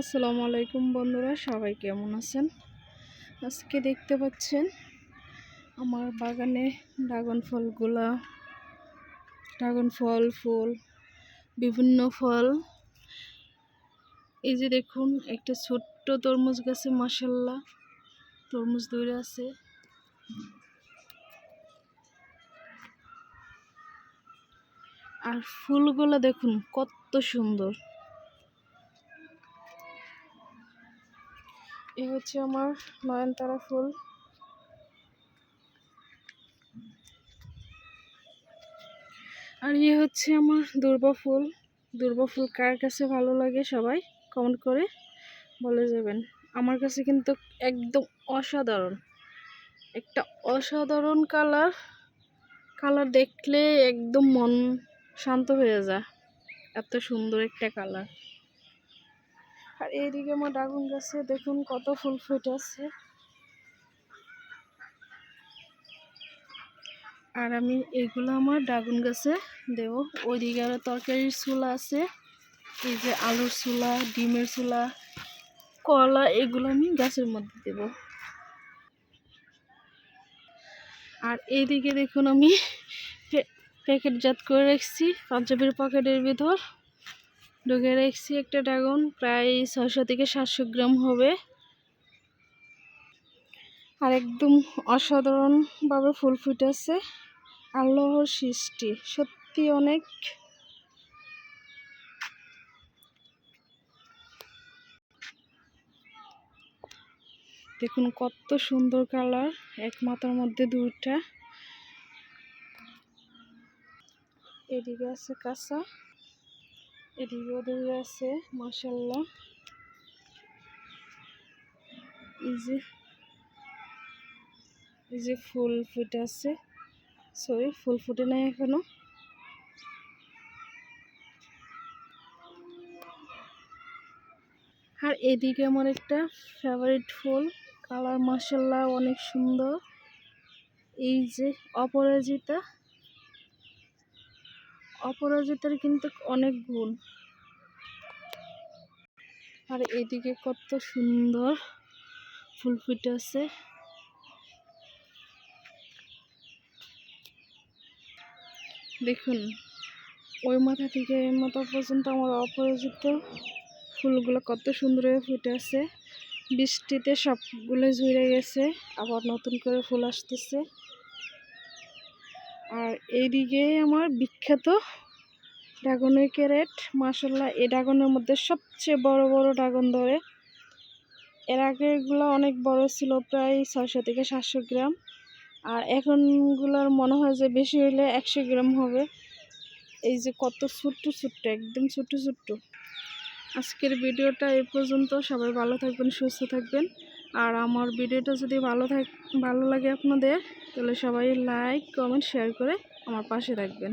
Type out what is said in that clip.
আসসালামু আলাইকুম বন্ধুরা, সবাই কেমন আছেন? আজকে দেখতে পাচ্ছেন আমার বাগানে ড্রাগন ফলগুলা, ড্রাগন ফল, ফুল, বিভিন্ন ফল। এই যে দেখুন, একটা ছোট্ট তরমুজ গাছে মাসাল্লাহ তরমুজ দূরে আছে। আর ফুলগুলো দেখুন, কত সুন্দর। এ হচ্ছে আমার নয়নতারা ফুল। আর ইয়ে হচ্ছে আমার দুর্বা ফুল। দুর্বা ফুল কার কাছে ভালো লাগে সবাই কমেন্ট করে বলে যাবেন। আমার কাছে কিন্তু একদম অসাধারণ। একটা অসাধারণ কালার কালার দেখলে একদম মন শান্ত হয়ে যায়। এত সুন্দর একটা কালার আর এইদিকে আমার ড্রাগন গাছে দেখুন কত ফুল ফুটেছে আর আমি এগুলো আমার ড্রাগন গাছে দেবো। ওইদিকে আরও তরকারির চুলা আছে, এই যে আলুর চুলা, ডিমের চুলা, কলা, এগুলো আমি গাছের মধ্যে দেব। আর এইদিকে দেখুন আমি প্যাকেটজাত করে রাখছি, পাঞ্জাবির পকেটের ভিতর। ঢুকে রেখেছি একটা ড্রাগন, প্রায় ছয়শো থেকে সাতশো গ্রাম হবে। আর একদম অসাধারণভাবে ফুল ফুটেছে। আল্লাহর সৃষ্টি, সত্যি অনেক। দেখুন কত সুন্দর কালার এক মাথার মধ্যে দুইটা। এদিকে আছে কাঁচা। এদিকেও দূরে আছে মাসাল্লাহ এই যে এই যে ফুল ফুটে আছে। সরি ফুল ফুটে নাই এখনও। আর এদিকে আমার একটা ফেভারিট ফুল, কালার মাসাল্লাহ অনেক সুন্দর। এই যে, অপরাজিতা। অপরাজিতার কিন্তু অনেক গুণ। আর এদিকে কত সুন্দর ফুল ফুটে আছে দেখুন, ওই মাথা থেকে এই মাথা পর্যন্ত আমার অপরাজিত ফুলগুলো কত সুন্দর হয়ে ফুটে আছে বৃষ্টিতে সবগুলো ঝুড়ে গেছে, আবার নতুন করে ফুল আসতেছে। আর এইদিকে আমার বিখ্যাত ড্রাগনের ক্যারেট মাসাল্লাহ এই ড্রাগনের মধ্যে সবচেয়ে বড় বড় ড্রাগন ধরে। এর আগেগুলো অনেক বড় ছিল, প্রায় ছয়শো থেকে সাতশো গ্রাম। আর এখনগুলোর মনে হয় যে বেশি হইলে একশো গ্রাম হবে। এই যে কত ছোট্ট ছোট্ট, একদম ছোট্ট ছোট্ট। আজকের ভিডিওটা এই পর্যন্ত। সবাই ভালো থাকবেন, সুস্থ থাকবেন। আর আমার ভিডিওটা যদি ভালো থাক ভালো লাগে আপনাদের, তাহলে সবাই লাইক কমেন্ট শেয়ার করে আমার পাশে থাকবেন।